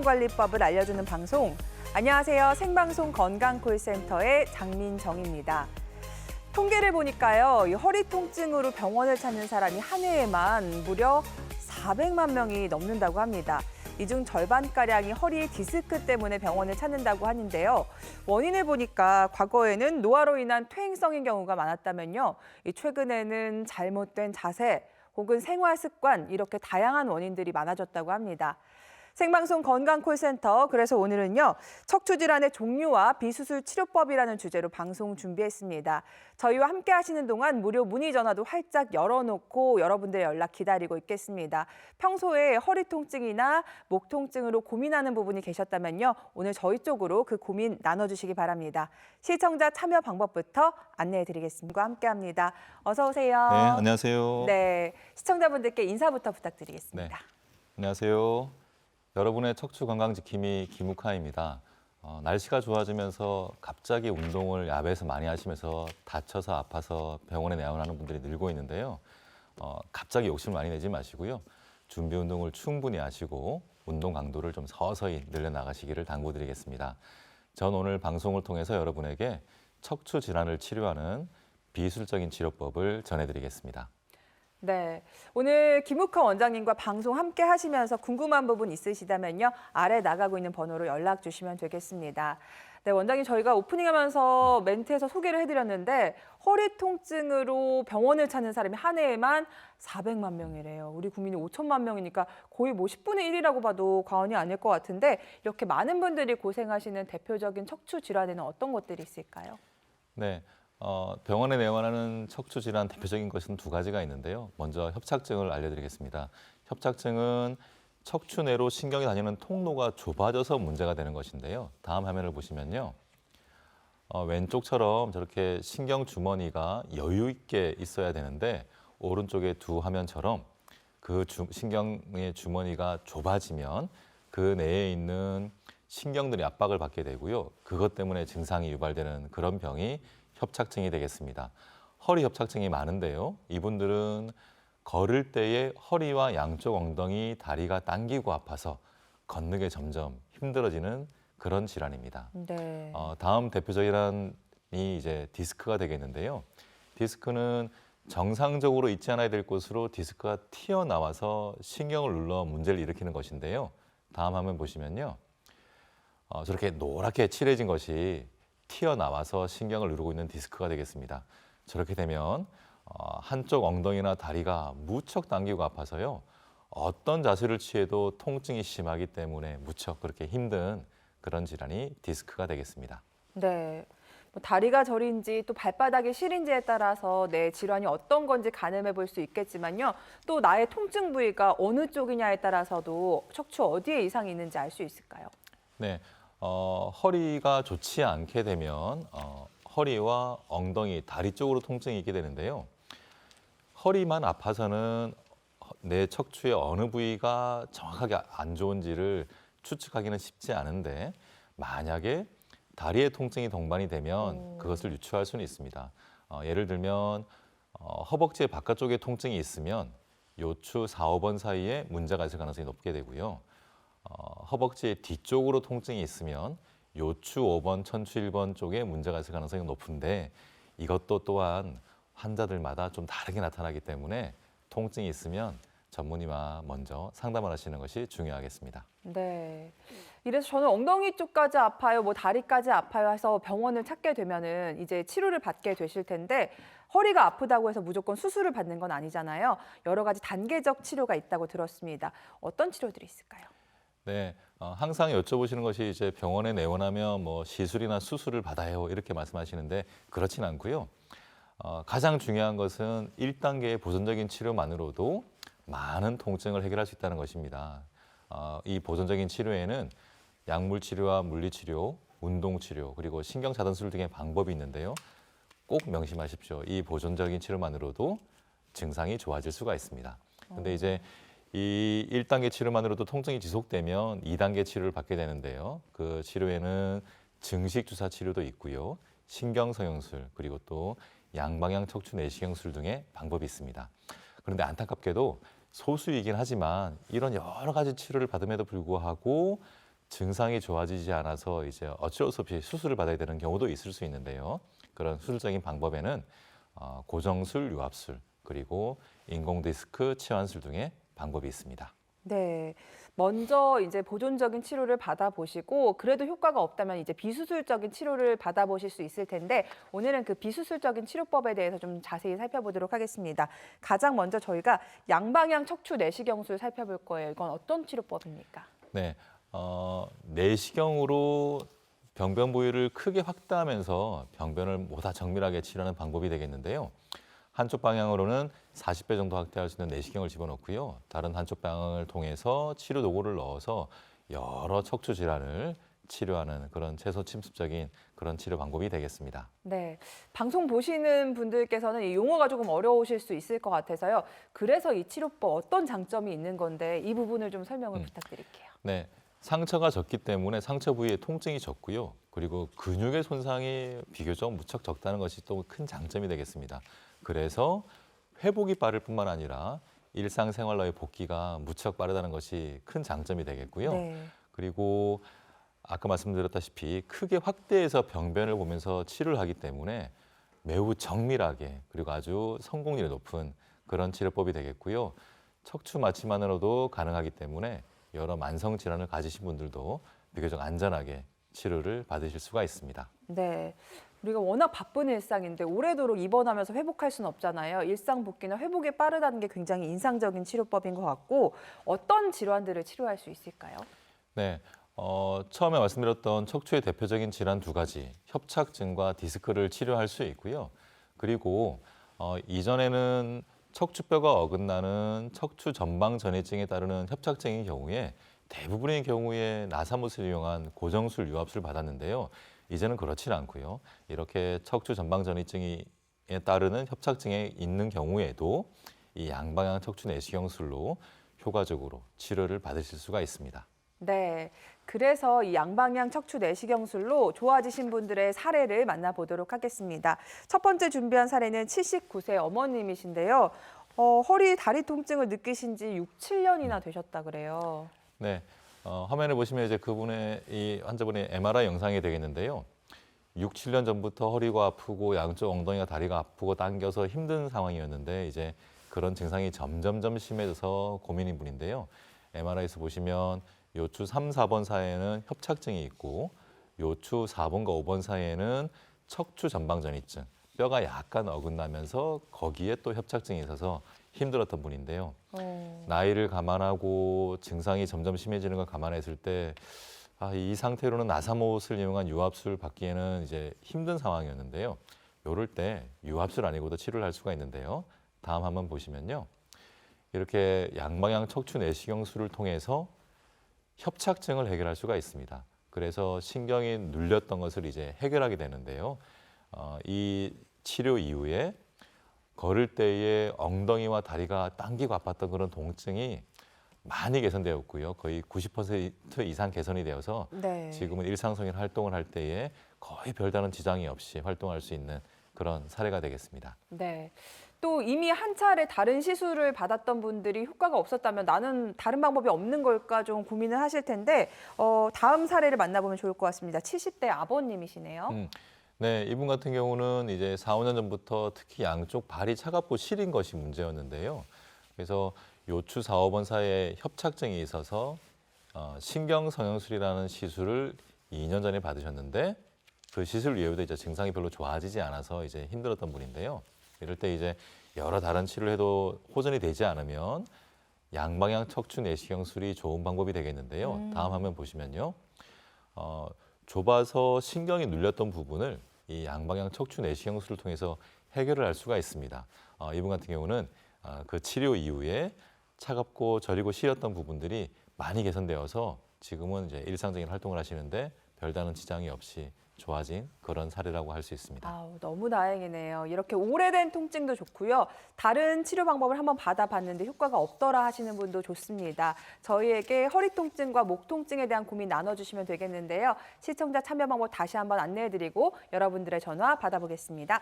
건강관리법을 알려주는 방송. 안녕하세요. 생방송 건강콜센터의 장민정입니다. 통계를 보니까요, 이 허리 통증으로 병원을 찾는 사람이 한 해에만 무려 400만 명이 넘는다고 합니다. 이 중 절반가량이 허리 디스크 때문에 병원을 찾는다고 하는데요. 원인을 보니까 과거에는 노화로 인한 퇴행성인 경우가 많았다면요. 이 최근에는 잘못된 자세 혹은 생활 습관 이렇게 다양한 원인들이 많아졌다고 합니다. 생방송 건강 콜센터 그래서 오늘은요 척추 질환의 종류와 비수술 치료법이라는 주제로 방송 준비했습니다. 저희와 함께 하시는 동안 무료 문의 전화도 활짝 열어놓고 여러분들의 연락 기다리고 있겠습니다. 평소에 허리 통증이나 목 통증으로 고민하는 부분이 계셨다면요 오늘 저희 쪽으로 그 고민 나눠주시기 바랍니다. 시청자 참여 방법부터 안내해드리겠습니다. 함께합니다. 어서 오세요. 네, 안녕하세요. 네, 시청자분들께 인사부터 부탁드리겠습니다. 네. 안녕하세요. 여러분의 척추 건강 지킴이 김욱하입니다. 어, 날씨가 좋아지면서 갑자기 운동을 야외에서 많이 하시면서 다쳐서 아파서 병원에 내원하는 분들이 늘고 있는데요. 어, 갑자기 욕심을 많이 내지 마시고요. 준비 운동을 충분히 하시고 운동 강도를 좀 서서히 늘려 나가시기를 당부드리겠습니다. 전 오늘 방송을 통해서 여러분에게 척추 질환을 치료하는 비술적인 치료법을 전해드리겠습니다. 네, 오늘 김욱하 원장님과 방송 함께 하시면서 궁금한 부분 있으시다면요. 아래 나가고 있는 번호로 연락 주시면 되겠습니다. 네, 원장님 저희가 오프닝 하면서 멘트에서 소개를 해드렸는데 허리 통증으로 병원을 찾는 사람이 한 해에만 400만 명이래요. 우리 국민이 5천만 명이니까 거의 뭐 10분의 1이라고 봐도 과언이 아닐 것 같은데 이렇게 많은 분들이 고생하시는 대표적인 척추 질환에는 어떤 것들이 있을까요? 네. 어, 병원에 내원하는 척추 질환 대표적인 것은 두 가지가 있는데요. 먼저 협착증을 알려드리겠습니다. 협착증은 척추 내로 신경이 다니는 통로가 좁아져서 문제가 되는 것인데요. 다음 화면을 보시면요. 어, 왼쪽처럼 저렇게 신경 주머니가 여유 있게 있어야 되는데 오른쪽의 두 화면처럼 그 주, 신경의 주머니가 좁아지면 그 내에 있는 신경들이 압박을 받게 되고요. 그것 때문에 증상이 유발되는 그런 병이 협착증이 되겠습니다. 허리 협착증이 많은데요. 이분들은 걸을 때에 허리와 양쪽 엉덩이, 다리가 당기고 아파서 걷는 게 점점 힘들어지는 그런 질환입니다. 네. 어, 다음 대표적인 질환이 이제 디스크가 되겠는데요. 디스크는 정상적으로 있지 않아야 될 곳으로 디스크가 튀어나와서 신경을 눌러 문제를 일으키는 것인데요. 다음 화면 보시면요. 어, 저렇게 노랗게 칠해진 것이 튀어나와서 신경을 누르고 있는 디스크가 되겠습니다. 저렇게 되면 어, 한쪽 엉덩이나 다리가 무척 당기고 아파서요. 어떤 자세를 취해도 통증이 심하기 때문에 무척 그렇게 힘든 그런 질환이 디스크가 되겠습니다. 네. 뭐 다리가 저린지 또 발바닥이 시린지에 따라서 내 질환이 어떤 건지 가늠해 볼 수 있겠지만요. 또 나의 통증 부위가 어느 쪽이냐에 따라서도 척추 어디에 이상이 있는지 알 수 있을까요? 네, 어, 허리가 좋지 않게 되면 어, 허리와 엉덩이, 다리 쪽으로 통증이 있게 되는데요. 허리만 아파서는 내 척추의 어느 부위가 정확하게 안 좋은지를 추측하기는 쉽지 않은데 만약에 다리의 통증이 동반이 되면 오. 그것을 유추할 수는 있습니다. 어, 예를 들면 어, 허벅지 바깥쪽에 통증이 있으면 요추 4, 5번 사이에 문제가 있을 가능성이 높게 되고요. 어, 허벅지 뒤쪽으로 통증이 있으면 요추 5번, 천추 1번 쪽에 문제가 있을 가능성이 높은데 이것도 또한 환자들마다 좀 다르게 나타나기 때문에 통증이 있으면 전문의와 먼저 상담을 하시는 것이 중요하겠습니다. 네. 이래서 저는 엉덩이 쪽까지 아파요, 뭐 다리까지 아파요 해서 병원을 찾게 되면은 이제 치료를 받게 되실 텐데 허리가 아프다고 해서 무조건 수술을 받는 건 아니잖아요. 여러 가지 단계적 치료가 있다고 들었습니다. 어떤 치료들이 있을까요? 네, 어, 항상 여쭤보시는 것이 이제 병원에 내원하면 뭐 시술이나 수술을 받아요 이렇게 말씀하시는데 그렇진 않고요. 어, 가장 중요한 것은 1단계의 보존적인 치료만으로도 많은 통증을 해결할 수 있다는 것입니다. 어, 이 보존적인 치료에는 약물 치료와 물리 치료, 운동 치료 그리고 신경 차단술 등의 방법이 있는데요. 꼭 명심하십시오. 이 보존적인 치료만으로도 증상이 좋아질 수가 있습니다. 근데 이제 이 1단계 치료만으로도 통증이 지속되면 2단계 치료를 받게 되는데요. 그 치료에는 증식 주사 치료도 있고요. 신경 성형술 그리고 또 양방향 척추 내시경술 등의 방법이 있습니다. 그런데 안타깝게도 소수이긴 하지만 이런 여러 가지 치료를 받음에도 불구하고 증상이 좋아지지 않아서 이제 어쩔 수 없이 수술을 받아야 되는 경우도 있을 수 있는데요. 그런 수술적인 방법에는 어, 고정술, 유압술, 그리고 인공 디스크, 치환술 등의 방법이 있습니다. 네. 먼저 이제 보존적인 치료를 받아보시고 그래도 효과가 없다면 이제 비수술적인 치료를 받아보실 수 있을 텐데 오늘은 그 비수술적인 치료법에 대해서 좀 자세히 살펴보도록 하겠습니다. 가장 먼저 저희가 양방향 척추 내시경술 살펴볼 거예요. 이건 어떤 치료법입니까? 네, 어, 내시경으로 병변 부위를 크게 확대하면서 병변을 보다 정밀하게 치료하는 방법이 되겠는데요. 한쪽 방향으로는 40배 정도 확대할 수 있는 내시경을 집어넣고요. 다른 한쪽 방향을 통해서 치료 도구를 넣어서 여러 척추 질환을 치료하는 그런 최소 침습적인 그런 치료 방법이 되겠습니다. 네. 방송 보시는 분들께서는 이 용어가 조금 어려우실 수 있을 것 같아서요. 그래서 이 치료법 어떤 장점이 있는 건데 이 부분을 좀 설명을 음. 부탁드릴게요. 네, 상처가 적기 때문에 상처 부위의 통증이 적고요. 그리고 근육의 손상이 비교적 무척 적다는 것이 또 큰 장점이 되겠습니다. 그래서 회복이 빠를 뿐만 아니라 일상생활로의 복귀가 무척 빠르다는 것이 큰 장점이 되겠고요. 네. 그리고 아까 말씀드렸다시피 크게 확대해서 병변을 보면서 치료를 하기 때문에 매우 정밀하게 그리고 아주 성공률이 높은 그런 치료법이 되겠고요. 척추 마취만으로도 가능하기 때문에 여러 만성 질환을 가지신 분들도 비교적 안전하게 치료를 받으실 수가 있습니다. 네. 우리가 워낙 바쁜 일상인데 오래도록 입원하면서 회복할 수는 없잖아요. 일상 복귀나 회복이 빠르다는 게 굉장히 인상적인 치료법인 것 같고 어떤 질환들을 치료할 수 있을까요? 네. 어, 처음에 말씀드렸던 척추의 대표적인 질환 두 가지, 협착증과 디스크를 치료할 수 있고요. 그리고 어, 이전에는 척추뼈가 어긋나는 척추 전방 전이증에 따르는 협착증인 경우에 대부분의 경우에 나사못을 이용한 고정술 유압술을 받았는데요. 이제는 그렇지는 않고요. 이렇게 척추 전방 전이증에 따르는 협착증에 있는 경우에도 이 양방향 척추 내시경술로 효과적으로 치료를 받으실 수가 있습니다. 네. 그래서 이 양방향 척추 내시경술로 좋아지신 분들의 사례를 만나보도록 하겠습니다. 첫 번째 준비한 사례는 79세 어머님이신데요. 어, 허리, 다리 통증을 느끼신 지 6, 7년이나 되셨다 그래요. 네, 어, 화면에 보시면 이제 그분의 이 환자분의 MRI 영상이 되겠는데요. 6, 7년 전부터 허리가 아프고 양쪽 엉덩이가 다리가 아프고 당겨서 힘든 상황이었는데 이제 그런 증상이 점점점 심해져서 고민인 분인데요. MRI에서 보시면 요추 3, 4번 사이에는 협착증이 있고 요추 4번과 5번 사이에는 척추 전방 전이증, 뼈가 약간 어긋나면서 거기에 또 협착증이 있어서 힘들었던 분인데요. 어, 나이를 감안하고 증상이 점점 심해지는 걸 감안했을 때, 아, 이 상태로는 나사못을 이용한 유압술 받기에는 이제 힘든 상황이었는데요. 요럴 때 유압술 아니고도 치료를 할 수가 있는데요. 다음 한번 보시면요. 이렇게 양방향 척추 내시경술을 통해서 협착증을 해결할 수가 있습니다. 그래서 신경이 눌렸던 것을 이제 해결하게 되는데요. 어, 이 치료 이후에 걸을 때에 엉덩이와 다리가 당기고 아팠던 그런 통증이 많이 개선되었고요. 거의 90% 이상 개선이 되어서 네. 지금은 일상적인 활동을 할 때에 거의 별다른 지장이 없이 활동할 수 있는 그런 사례가 되겠습니다. 네. 또 이미 한 차례 다른 시술을 받았던 분들이 효과가 없었다면 나는 다른 방법이 없는 걸까 좀 고민을 하실 텐데 어, 다음 사례를 만나보면 좋을 것 같습니다. 70대 아버님이시네요. 음, 네, 이분 같은 경우는 이제 4, 5년 전부터 특히 양쪽 발이 차갑고 시린 것이 문제였는데요. 그래서 요추 4, 5번 사이에 협착증이 있어서 어, 신경성형술이라는 시술을 2년 전에 받으셨는데 그 시술 이후에도 이제 증상이 별로 좋아지지 않아서 이제 힘들었던 분인데요. 이럴 때 이제 여러 다른 치료를 해도 호전이 되지 않으면 양방향 척추 내시경술이 좋은 방법이 되겠는데요. 음. 다음 화면 보시면요. 어, 좁아서 신경이 눌렸던 부분을 이 양방향 척추 내시경술을 통해서 해결을 할 수가 있습니다. 어, 이분 같은 경우는 어, 그 치료 이후에 차갑고 저리고 시렸던 부분들이 많이 개선되어서 지금은 이제 일상적인 활동을 하시는데 별다른 지장이 없이 좋아진 그런 사례라고 할 수 있습니다. 아우, 너무 다행이네요. 이렇게 오래된 통증도 좋고요. 다른 치료 방법을 한번 받아봤는데 효과가 없더라 하시는 분도 좋습니다. 저희에게 허리 통증과 목 통증에 대한 고민 나눠주시면 되겠는데요. 시청자 참여 방법 다시 한번 안내해드리고 여러분들의 전화 받아보겠습니다.